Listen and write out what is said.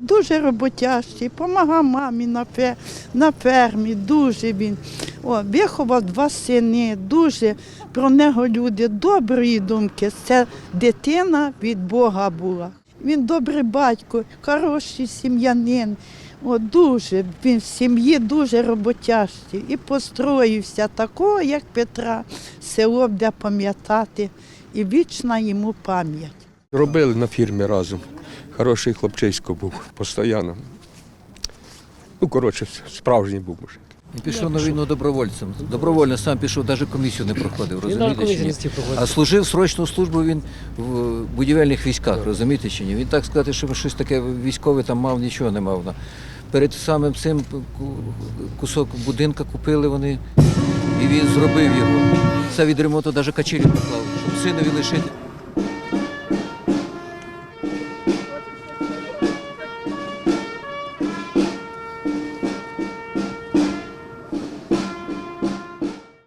Дуже роботящий, допомагав мамі на, фе, на фермі, дуже він. О, виховав два сини, дуже про нього люди доброї думки. Це дитина від Бога була. Він добрий батько, хороший сім'янин. О, дуже він в сім'ї дуже роботящий і построївся такого, як Петра, село буде пам'ятати, і вічна йому пам'ять. Робили на фірмі разом. Хороший хлопчисько був постійно. Ну, коротше, справжній був мужик. Він пішов на війну добровольцем. Добровольно сам пішов, навіть комісію не проходив, розумієте чи ні? А служив срочну службу він в будівельних військах, розумієте чи ні? Він так сказати, що щось таке військове там мав, нічого не мав. Перед самим цим кусок будинка купили вони, і він зробив його. Це від ремонту навіть качелі поклав, щоб синові лишити.